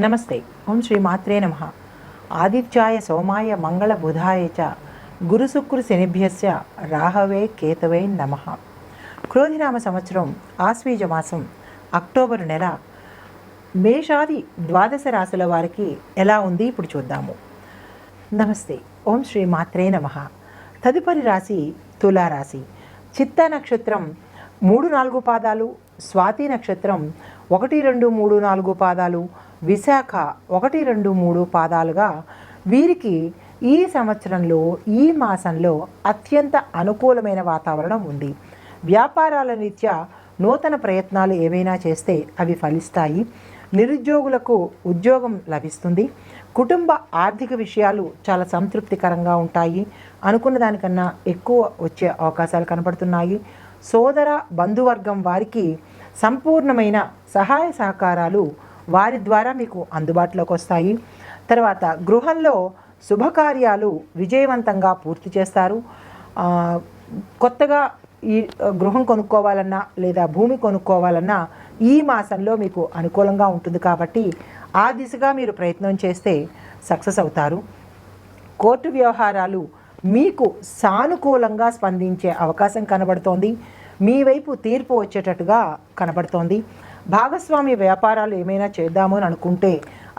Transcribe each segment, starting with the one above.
నమస్తే. ఓం శ్రీ మాత్రే నమ. ఆదిత్యాయ సోమాయ మంగళ బుధాయ చ గురుశుక్రు శనిభ్యస్య రాహవే కేతవే నమ. క్రోధినామ సంవత్సరం ఆశ్వీజ మాసం అక్టోబరు నెల మేషాది ద్వాదశ రాశుల వారికి ఎలా ఉంది ఇప్పుడు చూద్దాము. నమస్తే. ఓం శ్రీ మాత్రే నమ. తదుపరి రాశి తులారాశి. చిత్త నక్షత్రం మూడు నాలుగు పాదాలు స్వాతి నక్షత్రం ఒకటి రెండు మూడు నాలుగు పాదాలు విశాఖ ఒకటి రెండు మూడు పాదాలుగా వీరికి ఈ సంవత్సరంలో ఈ మాసంలో అత్యంత అనుకూలమైన వాతావరణం ఉంది. వ్యాపారాల రీత్యా నూతన ప్రయత్నాలు ఏవైనా చేస్తే అవి ఫలిస్తాయి. నిరుద్యోగులకు ఉద్యోగం లభిస్తుంది. కుటుంబ ఆర్థిక విషయాలు చాలా సంతృప్తికరంగా ఉంటాయి. అనుకున్న దానికన్నా ఎక్కువ వచ్చే అవకాశాలు కనబడుతున్నాయి. సోదర బంధువర్గం వారికి సంపూర్ణమైన సహాయ సహకారాలు వారి ద్వారా మీకు అందుబాటులోకి వస్తాయి. తర్వాత గృహంలో శుభకార్యాలు విజయవంతంగా పూర్తి చేస్తారు. కొత్తగా ఈ గృహం కొనుక్కోవాలన్నా లేదా భూమి కొనుక్కోవాలన్నా ఈ మాసంలో మీకు అనుకూలంగా ఉంటుంది కాబట్టి ఆ దిశగా మీరు ప్రయత్నం చేస్తే సక్సెస్ అవుతారు. కోర్టు వ్యవహారాలు మీకు సానుకూలంగా స్పందించే అవకాశం కనబడుతోంది. మీ వైపు తీర్పు వచ్చేటట్టుగా కనబడుతోంది. భాగస్వామి వ్యాపారాలు ఏమైనా చేద్దాము అని అనుకుంటే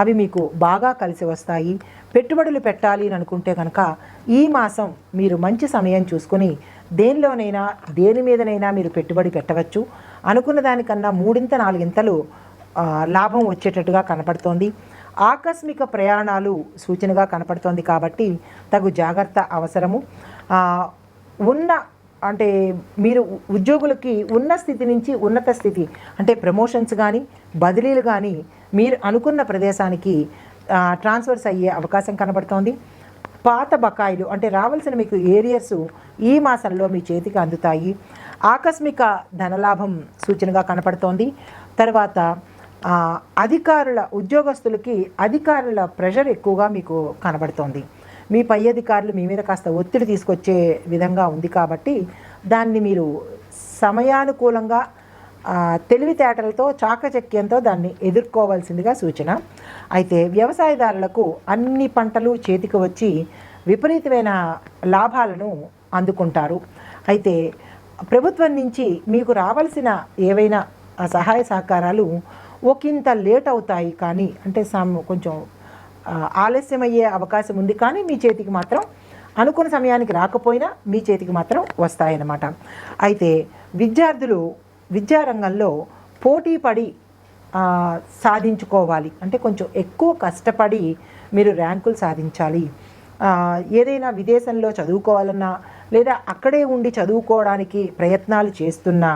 అవి మీకు బాగా కలిసి వస్తాయి. పెట్టుబడులు పెట్టాలి అని అనుకుంటే కనుక ఈ మాసం మీరు మంచి సమయం చూసుకొని దేనిలోనైనా దేని మీదనైనా మీరు పెట్టుబడి పెట్టవచ్చు. అనుకున్న దానికన్నా మూడింత నాలుగింతలు లాభం వచ్చేటట్టుగా కనపడుతోంది. ఆకస్మిక ప్రయాణాలు సూచనగా కనపడుతోంది కాబట్టి తగు జాగ్రత్త అవసరము. ఉన్న అంటే మీరు ఉద్యోగులకి ఉన్న స్థితి నుంచి ఉన్నత స్థితి అంటే ప్రమోషన్స్ కానీ బదిలీలు కానీ మీరు అనుకున్న ప్రదేశానికి ట్రాన్స్ఫర్స్ అయ్యే అవకాశం కనబడుతోంది. పాత బకాయిలు అంటే రావాల్సిన మీకు ఏరియర్స్ ఈ మాసంలో మీ చేతికి అందుతాయి. ఆకస్మిక ధనలాభం సూచనగా కనపడుతోంది. తర్వాత అధికారుల ఉద్యోగస్తులకి అధికారుల ప్రెషర్ ఎక్కువగా మీకు కనబడుతోంది. మీ పై అధికారులు మీ మీద కాస్త ఒత్తిడి తీసుకొచ్చే విధంగా ఉంది కాబట్టి దాన్ని మీరు సమయానుకూలంగా తెలివితేటలతో చాకచక్యంతో దాన్ని ఎదుర్కోవాల్సిందిగా సూచన. అయితే వ్యవసాయదారులకు అన్ని పంటలు చేతికి వచ్చి విపరీతమైన లాభాలను అందుకుంటారు. అయితే ప్రభుత్వం నుంచి మీకు రావాల్సిన ఏవైనా సహాయ సహకారాలు ఒకంత లేట్ అవుతాయి కానీ అంటే సమ్ కొంచెం ఆలస్యమయ్యే అవకాశం ఉంది. కానీ మీ చేతికి మాత్రం అనుకున్న సమయానికి రాకపోయినా మీ చేతికి మాత్రం వస్తాయన్నమాట. అయితే విద్యార్థులు విద్యారంగంలో పోటీ పడి సాధించుకోవాలి. అంటే కొంచెం ఎక్కువ కష్టపడి మీరు ర్యాంకులు సాధించాలి. ఏదైనా విదేశంలో చదువుకోవాలన్నా లేదా అక్కడే ఉండి చదువుకోవడానికి ప్రయత్నాలు చేస్తున్నా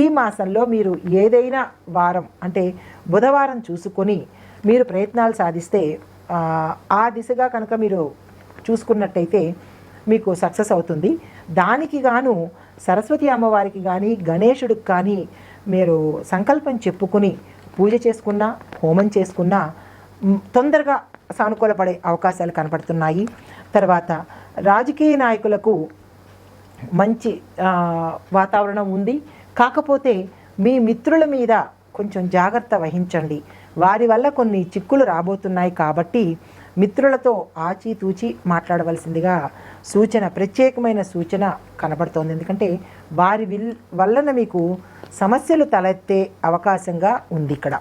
ఈ మాసంలో మీరు ఏదైనా వారం అంటే బుధవారం చూసుకొని మీరు ప్రయత్నాలు సాధిస్తే ఆ, దిశగా కనుక మీరు చూసుకున్నట్టయితే మీకు సక్సెస్ అవుతుంది. దానికి గాను సరస్వతి అమ్మవారికి కానీ గణేశుడికి కానీ మీరు సంకల్పం చెప్పుకుని పూజ చేసుకున్నా హోమం చేసుకున్నా తొందరగా సానుకూలపడే అవకాశాలు కనపడుతున్నాయి. తర్వాత రాజకీయ నాయకులకు మంచి వాతావరణం ఉంది. కాకపోతే మీ మిత్రుల మీద కొంచెం జాగ్రత్త వహించండి. వారి వల్ల కొన్ని చిక్కులు రాబోతున్నాయి కాబట్టి మిత్రులతో ఆచితూచి మాట్లాడవలసిందిగా సూచన ప్రత్యేకమైన సూచన కనబడుతోంది. ఎందుకంటే వారి విల్ వలన మీకు సమస్యలు తలెత్తే అవకాశంగా ఉంది ఇక్కడ.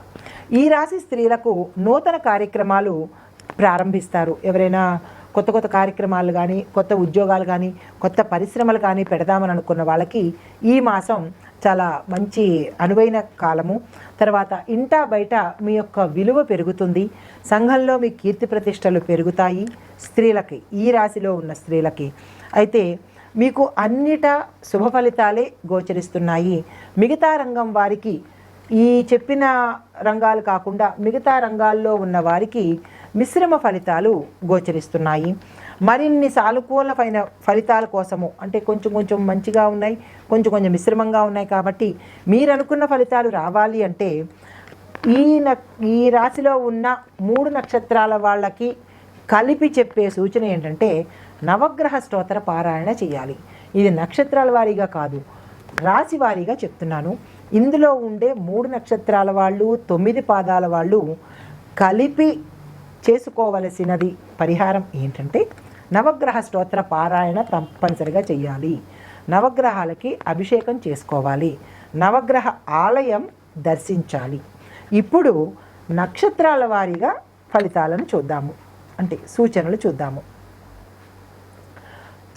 ఈ రాశి స్త్రీలకు నూతన కార్యక్రమాలు ప్రారంభిస్తారు. ఎవరైనా కొత్త కొత్త కార్యక్రమాలు కానీ కొత్త ఉద్యోగాలు కానీ కొత్త పరిశ్రమలు కానీ పెడదామని అనుకున్న వాళ్ళకి ఈ మాసం చాలా మంచి అనువైన కాలము. తర్వాత ఇంటా బయట మీ యొక్క విలువ పెరుగుతుంది. సంఘంలో మీ కీర్తి ప్రతిష్టలు పెరుగుతాయి. స్త్రీలకి ఈ రాశిలో ఉన్న స్త్రీలకి. అయితే మీకు అన్నిట శుభ ఫలితాలే గోచరిస్తున్నాయి. మిగతా రంగం వారికి ఈ చెప్పిన రంగాలు కాకుండా మిగతా రంగాల్లో ఉన్న వారికి మిశ్రమ ఫలితాలు గోచరిస్తున్నాయి. మరిన్ని సానుకూలమైన ఫలితాల కోసము. అంటే కొంచెం కొంచెం మంచిగా ఉన్నాయి కొంచెం కొంచెం మిశ్రమంగా ఉన్నాయి కాబట్టి మీరు అనుకున్న ఫలితాలు రావాలి అంటే ఈ న ఈ రాశిలో ఉన్న మూడు నక్షత్రాల వాళ్ళకి కలిపి చెప్పే సూచన ఏంటంటే నవగ్రహ స్తోత్ర పారాయణ చేయాలి. ఇది నక్షత్రాల వారీగా కాదు రాశి వారీగా చెప్తున్నాను. ఇందులో ఉండే మూడు నక్షత్రాల వాళ్ళు తొమ్మిది పాదాల వాళ్ళు కలిపి చేసుకోవలసినది పరిహారం ఏంటంటే నవగ్రహ స్తోత్ర పారాయణ తప్పనిసరిగా చేయాలి నవగ్రహాలకి అభిషేకం చేసుకోవాలి. నవగ్రహ ఆలయం దర్శించాలి. ఇప్పుడు నక్షత్రాల వారీగా ఫలితాలను చూద్దాము. అంటే సూచనలు చూద్దాము.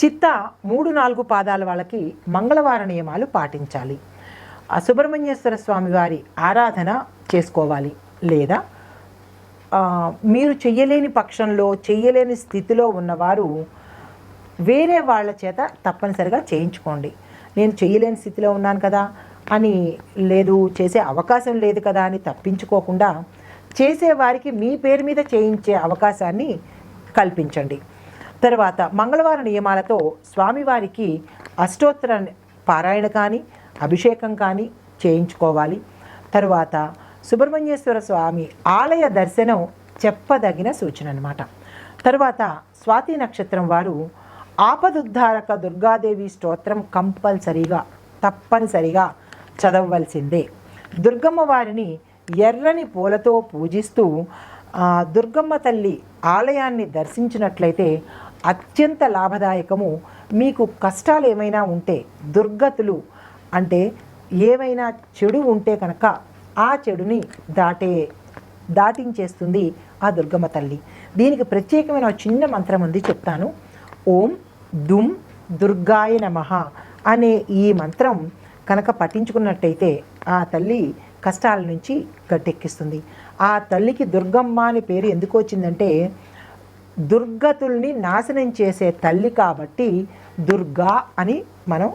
చిత్త మూడు నాలుగు పాదాల వాళ్ళకి మంగళవార నియమాలు పాటించాలి. సుబ్రహ్మణ్యేశ్వర స్వామి వారి ఆరాధన చేసుకోవాలి. లేదా మీరు చెయ్యలేని పక్షంలో చెయ్యలేని స్థితిలో ఉన్నవారు వేరే వాళ్ళ చేత తప్పనిసరిగా చేయించుకోండి. నేను చెయ్యలేని స్థితిలో ఉన్నాను కదా అని లేదు చేసే అవకాశం లేదు కదా అని తప్పించుకోకుండా చేసేవారికి మీ పేరు మీద చేయించే అవకాశాన్ని కల్పించండి. తర్వాత మంగళవార నియమాలతో స్వామివారికి అష్టోత్తర పారాయణ కానీ అభిషేకం కానీ చేయించుకోవాలి. తర్వాత సుబ్రహ్మణ్యేశ్వర స్వామి ఆలయ దర్శనం చెప్పదగిన సూచన అనమాట తర్వాత స్వాతి నక్షత్రం వారు ఆపదుద్ధారక దుర్గాదేవి స్తోత్రం కంపల్సరిగా తప్పనిసరిగా చదవవలసిందే. దుర్గమ్మ వారిని ఎర్రని పూలతో పూజిస్తూ దుర్గమ్మ తల్లి ఆలయాన్ని దర్శించినట్లయితే అత్యంత లాభదాయకము. మీకు కష్టాలు ఏమైనా ఉంటే దుర్గతులు అంటే ఏమైనా చెడు ఉంటే కనుక ఆ చెడుని దాటే దాటించేస్తుంది ఆ దుర్గమ్మ తల్లి. దీనికి ప్రత్యేకమైన చిన్న మంత్రం ఉంది చెప్తాను. ఓం దుమ్ దుర్గాయ నమః అనే ఈ మంత్రం కనుక పఠించుకున్నట్టయితే ఆ తల్లి కష్టాల నుంచి గట్టెక్కిస్తుంది. ఆ తల్లికి దుర్గమ్మ అని పేరు ఎందుకు వచ్చిందంటే దుర్గతుల్ని నాశనం చేసే తల్లి కాబట్టి దుర్గా అని మనం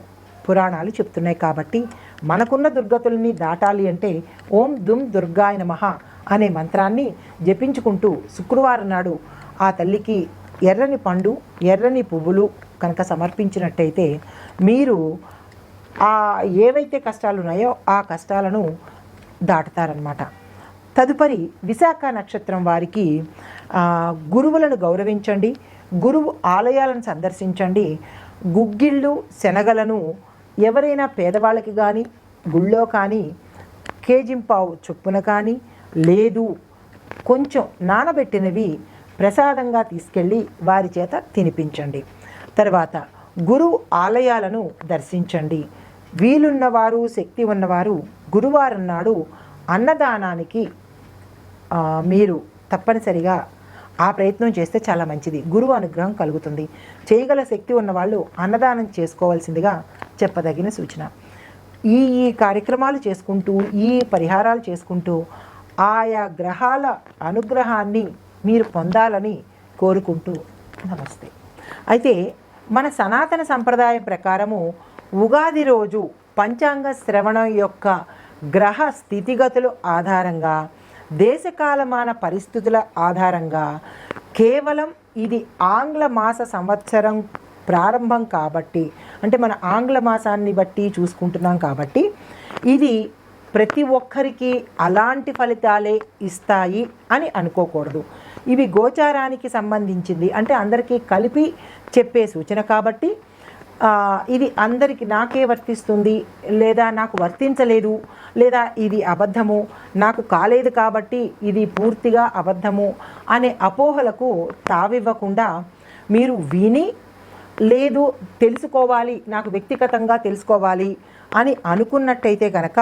పురాణాలు చెప్తున్నాయి కాబట్టి మనకున్న దుర్గతుల్ని దాటాలి అంటే ఓం దుమ్ దుర్గాయ నమః అనే మంత్రాన్ని జపించుకుంటూ శుక్రవారం నాడు ఆ తల్లికి ఎర్రని పండు ఎర్రని పువ్వులు కనుక సమర్పించినట్టయితే మీరు ఆ ఏవైతే కష్టాలు ఉన్నాయో ఆ కష్టాలను దాటుతారనమాట తదుపరి విశాఖ నక్షత్రం వారికి గురువులను గౌరవించండి గురువు ఆలయాలను సందర్శించండి గుగ్గిళ్ళు శనగలను ఎవరైనా పేదవాళ్ళకి కానీ గుళ్ళో కానీ కేజింపావు చొప్పున కానీ లేదు కొంచెం నానబెట్టినవి ప్రసాదంగా తీసుకెళ్ళి వారి చేత తినిపించండి. తర్వాత గురు ఆలయాలను దర్శించండి. వీలున్నవారు శక్తి ఉన్నవారు గురువారం నాడు అన్నదానానికి మీరు తప్పనిసరిగా ఆ ప్రయత్నం చేస్తే చాలా మంచిది. గురువు అనుగ్రహం కలుగుతుంది. చేయగల శక్తి ఉన్నవాళ్ళు అన్నదానం చేసుకోవాల్సిందిగా చెప్పదగిన సూచన. ఈ ఈ కార్యక్రమాలు చేసుకుంటూ ఈ పరిహారాలు చేసుకుంటూ ఆయా గ్రహాల అనుగ్రహాన్ని మీరు పొందాలని కోరుకుంటూ నమస్తే. అయితే మన సనాతన సంప్రదాయం ప్రకారము ఉగాది రోజు పంచాంగ శ్రవణం యొక్క గ్రహ స్థితిగతుల ఆధారంగా దేశకాలమాన పరిస్థితుల ఆధారంగా కేవలం ఇది ఆంగ్ల మాస సంవత్సరం ప్రారంభం కాబట్టి అంటే మన ఆంగ్ల మాసాన్ని బట్టి చూసుకుంటున్నాం కాబట్టి ఇది ప్రతి ఒక్కరికి అలాంటి ఫలితాలే ఇస్తాయి అని అనుకోకూడదు. ఇవి గోచారానికి సంబంధించింది. అంటే అందరికీ కలిపి చెప్పే సూచన కాబట్టి ఇది అందరికి నాకే వర్తిస్తుంది లేదా నాకు వర్తించలేదు లేదా ఇది అబద్ధము నాకు కాలేదు కాబట్టి ఇది పూర్తిగా అబద్ధము అనే అపోహలకు తావివ్వకుండా మీరు విని లేదు తెలుసుకోవాలి నాకు వ్యక్తిగతంగా తెలుసుకోవాలి అని అనుకున్నట్టయితే కనుక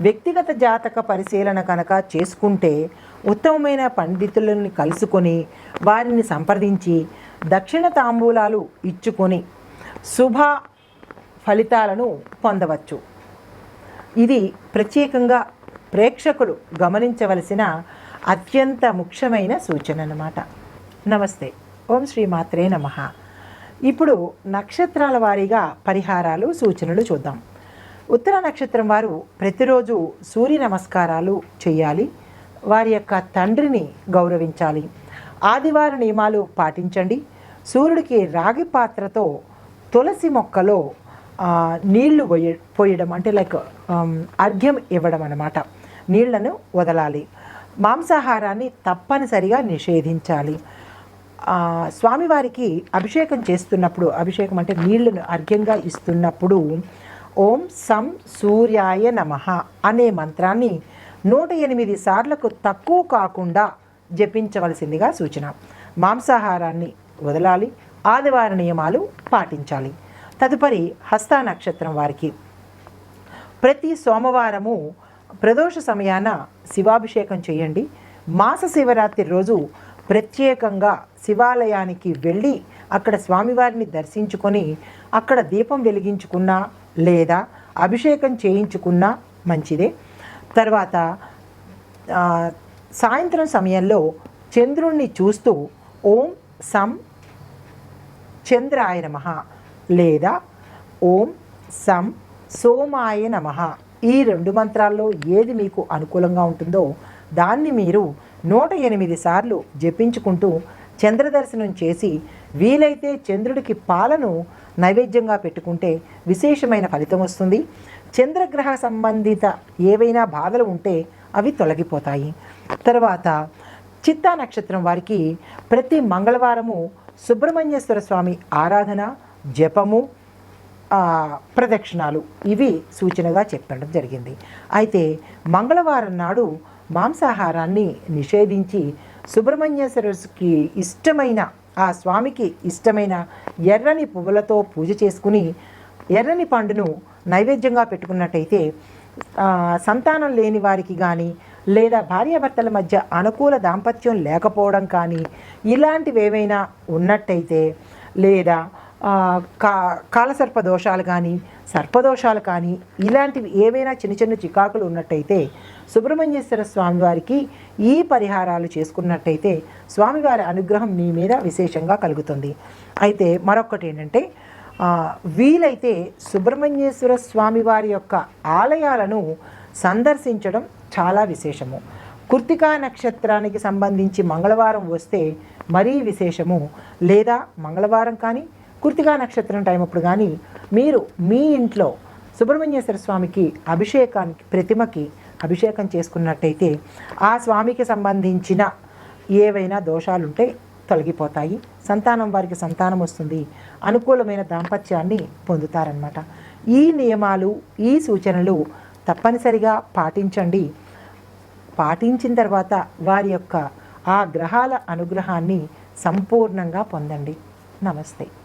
వ్యక్తిగత జాతక పరిశీలన కనుక చేసుకుంటే ఉత్తమమైన పండితులని కలుసుకొని వారిని సంప్రదించి దక్షిణ తాంబూలాలు ఇచ్చుకొని శుభ ఫలితాలను పొందవచ్చు. ఇది ప్రత్యేకంగా ప్రేక్షకులు గమనించవలసిన అత్యంత ముఖ్యమైన సూచన అన్నమాట నమస్తే. ఓం శ్రీ మాత్రే నమ. ఇప్పుడు నక్షత్రాల వారీగా పరిహారాలు సూచనలు చూద్దాం. ఉత్తర నక్షత్రం వారు ప్రతిరోజు సూర్య నమస్కారాలు చేయాలి. వారి యొక్క తండ్రిని గౌరవించాలి. ఆదివార నియమాలు పాటించండి. సూర్యుడికి రాగి పాత్రతో తులసి మొక్కలో నీళ్ళు పోయ పోయడం అంటే లైక్ అర్ఘ్యం ఇవ్వడం అన్నమాట. నీళ్ళను వదలాలి. మాంసాహారాన్ని తప్పనిసరిగా నిషేధించాలి. స్వామివారికి అభిషేకం చేస్తున్నప్పుడు అభిషేకం అంటే నీళ్ళను అర్ఘ్యంగా ఇస్తున్నప్పుడు ఓం సం సూర్యాయ నమః అనే మంత్రాన్ని నూట ఎనిమిది సార్లకు తక్కువ కాకుండా జపించవలసిందిగా సూచన. మాంసాహారాన్ని వదలాలి ఆదివార నియమాలు పాటించాలి. తదుపరి హస్త నక్షత్రం వారికి. ప్రతి సోమవారము ప్రదోష సమయాన శివాభిషేకం చేయండి. మాస శివరాత్రి రోజు ప్రత్యేకంగా శివాలయానికి వెళ్ళి అక్కడ స్వామివారిని దర్శించుకొని అక్కడ దీపం వెలిగించుకున్నా లేదా అభిషేకం చేయించుకున్నా మంచిదే. తర్వాత సాయంత్రం సమయంలో చంద్రుణ్ణి చూస్తూ ఓం సం చంద్రాయ నమ లేదా ఓం సం సోమాయ నమ ఈ రెండు మంత్రాల్లో ఏది మీకు అనుకూలంగా ఉంటుందో దాన్ని మీరు నూట ఎనిమిది సార్లు జపించుకుంటూ చంద్రదర్శనం చేసి వీలైతే చంద్రుడికి పాలను నైవేద్యంగా పెట్టుకుంటే విశేషమైన ఫలితం వస్తుంది. చంద్రగ్రహ సంబంధిత ఏవైనా బాధలు ఉంటే అవి తొలగిపోతాయి. తర్వాత చిత్తా నక్షత్రం వారికి ప్రతి మంగళవారము సుబ్రహ్మణ్యేశ్వర స్వామి ఆరాధన జపము ప్రదక్షిణాలు. ఇవి సూచనగా చెప్పడం జరిగింది. అయితే మంగళవారం నాడు మాంసాహారాన్ని నిషేధించి సుబ్రహ్మణ్యేశ్వరుకి ఇష్టమైన ఆ స్వామికి ఇష్టమైన ఎర్రని పువ్వులతో పూజ చేసుకుని ఎర్రని పండును నైవేద్యంగా పెట్టుకున్నట్టయితే సంతానం లేని వారికి కానీ లేదా భార్యాభర్తల మధ్య అనుకూల దాంపత్యం లేకపోవడం కానీ ఇలాంటివి ఏవైనా ఉన్నట్టయితే లేదా కా కాలసర్ప దోషాలు కానీ సర్పదోషాలు కానీ ఇలాంటివి ఏవైనా చిన్న చిన్న చికాకులు ఉన్నట్టయితే సుబ్రహ్మణ్యేశ్వర స్వామి వారికి ఈ పరిహారాలు చేసుకున్నట్టయితే స్వామివారి అనుగ్రహం మీ మీద విశేషంగా కలుగుతుంది. అయితే మరొకటి ఏంటంటే వీలైతే సుబ్రహ్మణ్యేశ్వర స్వామి వారి యొక్క ఆలయాలను సందర్శించడం చాలా విశేషము. కృతికా నక్షత్రానికి సంబంధించి మంగళవారం వస్తే మరీ విశేషము. లేదా మంగళవారం కానీ కృతికా నక్షత్రం టైం అప్పుడు కానీ మీరు మీ ఇంట్లో సుబ్రహ్మణ్యేశ్వర స్వామికి అభిషేకానికి ప్రతిమకి అభిషేకం చేసుకున్నట్టయితే ఆ స్వామికి సంబంధించిన ఏవైనా దోషాలుంటే తొలగిపోతాయి. సంతానం వారికి సంతానం వస్తుంది. అనుకూలమైన దాంపత్యాన్ని పొందుతారనమాట ఈ నియమాలు ఈ సూచనలు తప్పనిసరిగా పాటించండి. పాటించిన తర్వాత వారి యొక్క ఆ గ్రహాల అనుగ్రహాన్ని సంపూర్ణంగా పొందండి. నమస్తే.